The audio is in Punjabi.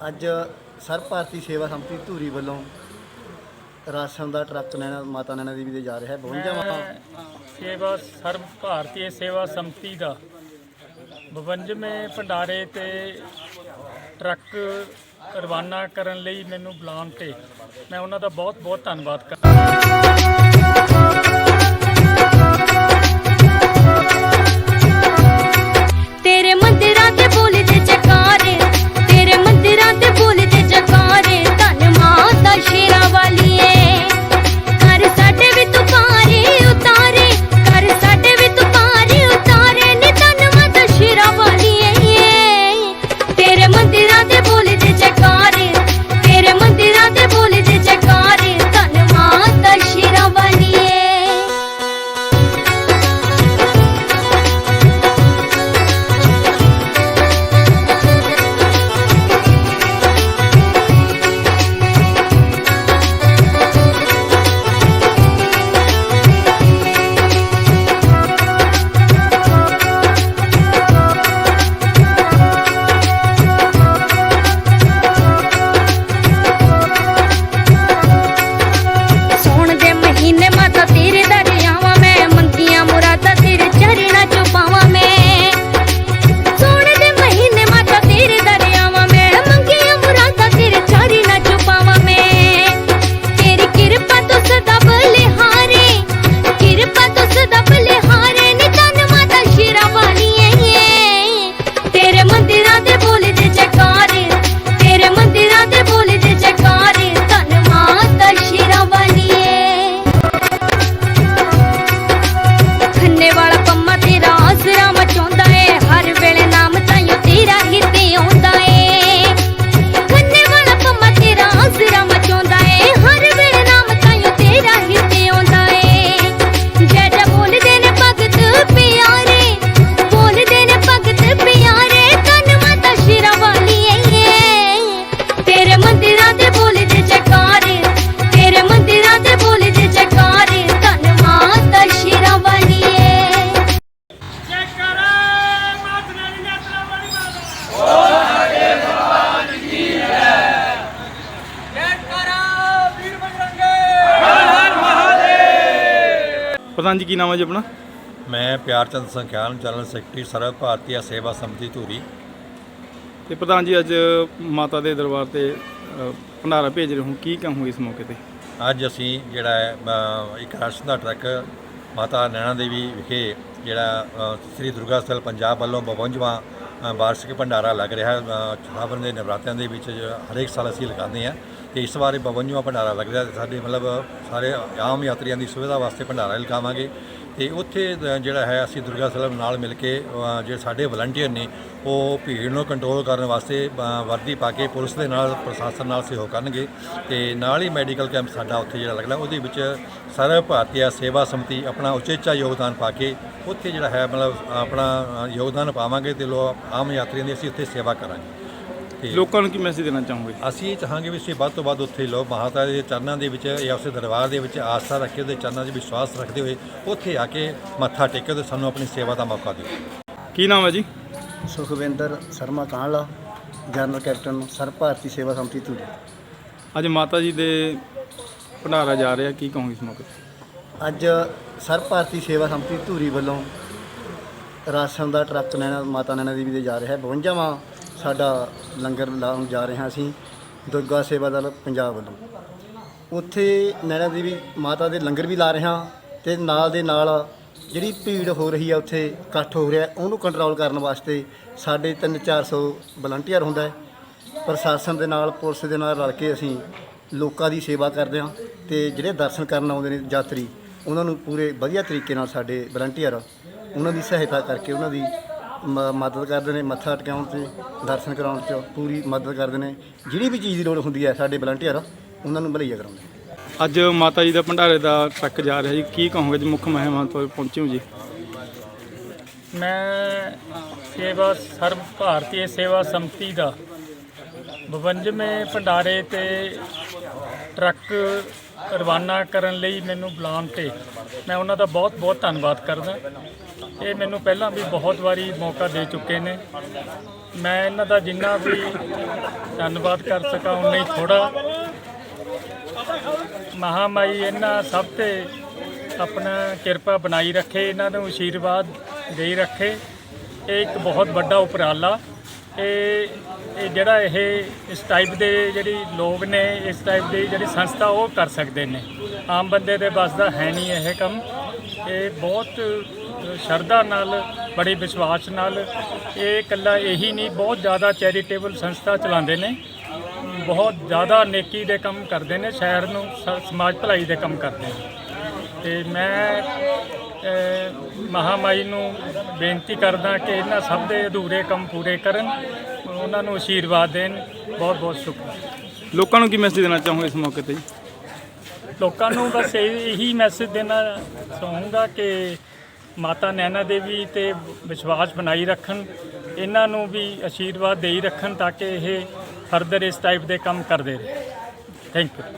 ਅੱਜ ਸਰਬ ਭਾਰਤੀ ਸੇਵਾ ਸੰਮਤੀ ਧੂਰੀ ਵੱਲੋਂ ਰਾਸ਼ਨ ਦਾ ਟਰੱਕ ਨੈਣਾ, ਮਾਤਾ ਨੈਣਾ ਦੇਵੀ ਦੇ ਜਾ ਰਿਹਾ ਹੈ। 52ਵਾਂ ਮੈਂ ਸੇਵਾ, ਸਰਬ ਭਾਰਤੀ ਸੇਵਾ ਸੰਮਤੀ ਦਾ 52ਵੇਂ ਭੰਡਾਰੇ ਤੇ ਟਰੱਕ ਰਵਾਨਾ ਕਰਨ ਲਈ ਮੈਨੂੰ ਬੁਲਾਉਣ ਤੇ ਮੈਂ ਉਹਨਾਂ ਦਾ ਬਹੁਤ ਬਹੁਤ ਧੰਨਵਾਦ ਕਰਦਾ ਪ੍ਰਧਾਨ ਜੀ ਕੀ ਨਾਮ ਹੈ ਜੀ ਆਪਣਾ? ਮੈਂ ਪਿਆਰਚੰਦ ਸੰਖਿਆਨ ਜਨਰਲ ਸੈਕਟਰੀ ਸਰਵ ਭਾਰਤੀయ ਸੇਵਾ ਸਮਿਤੀ ਧੂਰੀ। ਤੇ ਪ੍ਰਧਾਨ ਜੀ ਅੱਜ ਮਾਤਾ ਦੇ ਦਰਬਾਰ ਤੇ ਅ, ਭੰਡਾਰਾ ਭੇਜ ਰਹੇ ਹੋ। ਕੀ ਕਹੋਗੇ ਇਸ ਮੌਕੇ ਤੇ? ਅੱਜ ਅਸੀਂ ਜਿਹੜਾ ਹੈ ਅ, ਇੱਕ ਰਾਸ਼ਨ ਦਾ ਟਰੱਕ ਮਾਤਾ ਨੈਣਾ ਦੇਵੀ ਵਿਖੇ ਜਿਹੜਾ ਅ, ਸ੍ਰੀ ਦੁਰਗਾ ਸਥਲ ਪੰਜਾਬ ਵੱਲੋਂ 52ਵਾਂ ਅ, ਵਾਰਸ਼ਿਕ ਭੰਡਾਰਾ ਲੱਗ ਰਿਹਾ। ਹੈ ਅ, ਸਾਵਣ ਦੇ ਨਵਰਾਤਰਿਆਂ ਦੇ ਵਿੱਚ ਜੋ ਹਰੇਕ ਸਾਲ ਅਸੀਂ ਲਗਾਉਂਦੇ ਹਾਂ। ਤੇ ਇਸ ਵਾਰ ਇਹ 52ਵਾਂ ਭੰਡਾਰਾ ਲੱਗ ਰਿਹਾ ਤੇ ਸਾਡੇ ਮਤਲਬ ਸਾਰੇ ਆਮ ਯਾਤਰੀਆਂ ਦੀ ਸੁਵਿਧਾ ਵਾਸਤੇ ਭੰਡਾਰਾ ਲਗਾਵਾਂਗੇ ਤੇ ਉੱਥੇ ਜਿਹੜਾ ਹੈ, ਅਸੀਂ ਦੁਰਗਾ ਸਲਮ ਨਾਲ ਮਿਲ ਕੇ ਜਿਹੜੇ ਸਾਡੇ ਵਲੰਟੀਅਰ ਨੇ ਉਹ ਭੀੜ ਨੂੰ ਕੰਟਰੋਲ ਕਰਨ ਵਾਸਤੇ ਵਰਦੀ ਪਾ ਕੇ ਪੁਲਿਸ ਦੇ ਨਾਲ, ਪ੍ਰਸ਼ਾਸਨ ਨਾਲ ਸਹਿਯੋਗ ਕਰਨਗੇ। ਤੇ ਨਾਲ ਹੀ ਮੈਡੀਕਲ ਕੈਂਪ ਸਾਡਾ ਉੱਥੇ ਜਿਹੜਾ ਲੱਗਣਾ ਉਹਦੇ ਵਿੱਚ ਸਰਵ ਭਾਰਤੀਆ ਸੇਵਾ ਸਮਿਤੀ ਆਪਣਾ ਉਚੇਚਾ ਯੋਗਦਾਨ ਪਾ ਕੇ ਉੱਥੇ ਜਿਹੜਾ ਹੈ, ਮਤਲਬ ਆਪਣਾ ਯੋਗਦਾਨ ਪਾਵਾਂਗੇ ਤੇ ਲੋ, ਆਮ ਯਾਤਰੀਆਂ ਦੀ ਅਸੀਂ ਉੱਥੇ ਸੇਵਾ ਕਰਾਂਗੇ। ਤੇ ਲੋਕਾਂ ਨੂੰ ਕੀ ਮੈਸੇਜ ਦੇਣਾ ਚਾਹੋਗੇ? ਅਸੀਂ ਇਹ ਚਾਹਾਂਗੇ ਵੀ ਅਸੀਂ ਵੱਧ ਤੋਂ ਵੱਧ ਉੱਥੇ ਲੋ ਮਾਤਾ ਦੇ ਚਰਨਾਂ ਦੇ ਵਿੱਚ ਜਾਂ ਉਸੇ ਦਰਬਾਰ ਦੇ ਵਿੱਚ ਆਸਥਾ ਰੱਖੇ ਉਹਦੇ ਚਰਨਾਂ 'ਚ ਵਿਸ਼ਵਾਸ ਰੱਖਦੇ ਹੋਏ ਉੱਥੇ ਆ ਕੇ ਮੱਥਾ ਟੇਕੋ ਤੇ ਸਾਨੂੰ ਆਪਣੀ ਸੇਵਾ ਦਾ ਮੌਕਾ ਦਿਓ। ਕੀ ਨਾਮ ਹੈ ਜੀ? ਸੁਖਵਿੰਦਰ ਸ਼ਰਮਾ ਕਾਂਹਲਾ ਜਨਰਲ ਕੈਪਟਨ ਸਰਬ ਭਾਰਤੀ ਸੇਵਾ ਸੰਮਤੀ ਧੂਰੀ। ਅੱਜ ਮਾਤਾ ਜੀ ਦੇ ਭੰਡਾਰਾ ਜਾ ਰਿਹਾ ਕੀ ਕਹੋਗੇ ਇਸ ਮੌਕੇ? ਤੇ ਅੱਜ ਸਰਬ ਭਾਰਤੀ ਸੇਵਾ ਸੰਮਤੀ ਧੂਰੀ ਵੱਲੋਂ ਰਾਸ਼ਨ ਦਾ ਟਰੱਕ ਨੈਣਾ ਮਾਤਾ ਨੈਣਾ ਦੇਵੀ ਦੇ ਜਾ ਰਿਹਾ ਹੈ। 52ਵਾਂ ਸਾਡਾ ਲੰਗਰ ਲਾਉਣ ਜਾ ਰਹੇ ਹਾਂ ਅਸੀਂ, ਦੁਰਗਾ ਸੇਵਾ ਦਲ ਪੰਜਾਬ ਵੱਲੋਂ। ਉੱਥੇ ਨੈਣਾ ਦੇਵੀ ਮਾਤਾ ਦੇ ਲੰਗਰ ਵੀ ਲਾ ਰਹੇ ਹਾਂ ਤੇ ਨਾਲ ਦੇ ਨਾਲ ਜਿਹੜੀ ਭੀੜ ਹੋ ਰਹੀ ਹੈ ਉੱਥੇ, ਇਕੱਠ ਹੋ ਰਿਹਾ, ਉਹਨੂੰ ਕੰਟਰੋਲ ਕਰਨ ਵਾਸਤੇ ਸਾਡੇ 3-400 ਵਲੰਟੀਅਰ ਹੁੰਦਾ ਹੈ। ਪ੍ਰਸ਼ਾਸਨ ਦੇ ਨਾਲ, ਪੁਲਿਸ ਦੇ ਨਾਲ ਰਲ ਕੇ ਅਸੀਂ ਲੋਕਾਂ ਦੀ ਸੇਵਾ ਕਰਦੇ ਹਾਂ ਤੇ ਜਿਹੜੇ ਦਰਸ਼ਨ ਕਰਨ ਆਉਂਦੇ ਨੇ ਯਾਤਰੀ, ਉਹਨਾਂ ਨੂੰ ਪੂਰੇ ਵਧੀਆ ਤਰੀਕੇ ਨਾਲ ਸਾਡੇ ਵਲੰਟੀਅਰ ਉਹਨਾਂ ਦੀ ਸਹਾਇਤਾ ਕਰਕੇ, ਉਹਨਾਂ ਦੀ ਮ- ਮਦਦ ਕਰਦੇ ਨੇ ਮੱਥਾ ਟਿਕਾਉਣ ਤੇ ਦਰਸ਼ਨ ਕਰਾਉਣ 'ਚ ਪੂਰੀ ਮਦਦ ਕਰਦੇ ਨੇ। ਜਿਹੜੀ ਵੀ ਚੀਜ਼ ਦੀ ਲੋੜ ਹੁੰਦੀ ਹੈ ਸਾਡੇ ਵਲੰਟੀਅਰ ਉਹਨਾਂ ਨੂੰ ਮੁਹੱਈਆ ਕਰਾਉਂਦੇ ਨੇ। ਅੱਜ ਮਾਤਾ ਜੀ ਦਾ ਭੰਡਾਰੇ ਦਾ ਟਰੱਕ ਜਾ ਰਿਹਾ ਜੀ। ਕੀ ਕਹੋਗੇ ਜੀ ਮੁੱਖ ਮਹਿਮਾਨ ਤੋਂ ਪਹੁੰਚੇ ਹੋ ਜੀ? ਮੈਂ ਸੇਵਾ ਸਰਬ ਭਾਰਤੀ ਸੇਵਾ ਸੰਮਤੀ ਦਾ 52ਵੇਂ ਭੰਡਾਰੇ ਤੇ ਟਰੱਕ ਰਵਾਨਾ ਕਰਨ ਲਈ ਮੈਨੂੰ ਬੁਲਾਉਣ ਤੇ ਮੈਂ ਉਹਨਾਂ ਦਾ ਬਹੁਤ ਬਹੁਤ ਧੰਨਵਾਦ ਕਰਦਾ। ਇਹ ਮੈਨੂੰ ਪਹਿਲਾਂ ਵੀ ਬਹੁਤ ਵਾਰੀ ਮੌਕਾ ਦੇ ਚੁੱਕੇ ਨੇ। ਮੈਂ ਇਹਨਾਂ ਦਾ ਜਿੰਨਾ ਵੀ ਧੰਨਵਾਦ ਕਰ ਸਕਾਂ, ਉਨਾ ਹੀ ਥੋੜਾ ਮਹਾਮਾਈ ਇਹਨਾਂ ਸਭ ਤੇ ਆਪਣਾ ਕਿਰਪਾ ਬਣਾਈ ਰੱਖੇ, ਇਹਨਾਂ ਨੂੰ ਆਸ਼ੀਰਵਾਦ ਦੇਈ ਰੱਖੇ। ਇਹ ਇੱਕ ਬਹੁਤ ਵੱਡਾ ਉਪਰਾਲਾ। ਇਹ ਇਹ ਜਿਹੜਾ ਇਹ ਇਸ ਟਾਈਪ ਦੇ ਜਿਹੜੀ ਲੋਕ ਨੇ, ਇਸ ਟਾਈਪ ਦੀ ਜਿਹੜੀ ਸੰਸਥਾ, ਉਹ ਕਰ ਸਕਦੇ ਨੇ। ਆਮ ਬੰਦੇ ਦੇ ਬਸ ਦਾ ਹੈ ਨਹੀਂ ਇਹ ਕੰਮ। ਇਹ ਬਹੁਤ ਸ਼ਰਧਾ ਨਾਲ ਬੜੇ ਵਿਸ਼ਵਾਸ ਨਾਲ ਇਹ ਇਕੱਲਾ ਇਹੀ ਨਹੀਂ ਬਹੁਤ ਜ਼ਿਆਦਾ ਚੈਰੀਟੇਬਲ ਸੰਸਥਾ ਚਲਾਉਂਦੇ ਨੇ। ਬਹੁਤ ਜ਼ਿਆਦਾ ਨੇਕੀ ਦੇ ਕੰਮ ਕਰਦੇ ਨੇ ਸ਼ਹਿਰ ਨੂੰ ਸਮਾਜ ਭਲਾਈ ਦੇ ਕੰਮ ਕਰਦੇ ਨੇ। ਤੇ ਮੈਂ ਮਹਾਮਾਈ ਨੂੰ ਬੇਨਤੀ ਕਰਦਾ ਕਿ ਇਹਨਾਂ ਸਭ ਦੇ ਅਧੂਰੇ ਕੰਮ ਪੂਰੇ ਕਰਨ ਉਹਨਾਂ ਨੂੰ ਆਸ਼ੀਰਵਾਦ ਦੇਣ। ਬਹੁਤ ਬਹੁਤ ਸ਼ੁਕਰੀਆ। ਲੋਕਾਂ ਨੂੰ ਕੀ ਮੈਸੇਜ ਦੇਣਾ ਚਾਹੋਗੇ ਇਸ ਮੌਕੇ ਤੇ ਲੋਕਾਂ ਨੂੰ ਬਸ ਇਹ- ਇਹੀ ਮੈਸੇਜ ਦੇਣਾ ਚਾਹੂੰਗਾ ਕਿ ਮਾਤਾ ਨੈਣਾ ਦੇਵੀ ਤੇ ਵਿਸ਼ਵਾਸ ਬਣਾਈ ਰੱਖਣ, ਇਹਨਾਂ ਨੂੰ ਵੀ ਆਸ਼ੀਰਵਾਦ ਦੇਈ ਰੱਖਣ ਤਾਂ ਕਿ ਇਹ ਫਰਦਰ ਇਸ ਟਾਈਪ ਦੇ ਕੰਮ ਕਰਦੇ ਰਹੇ। Thank you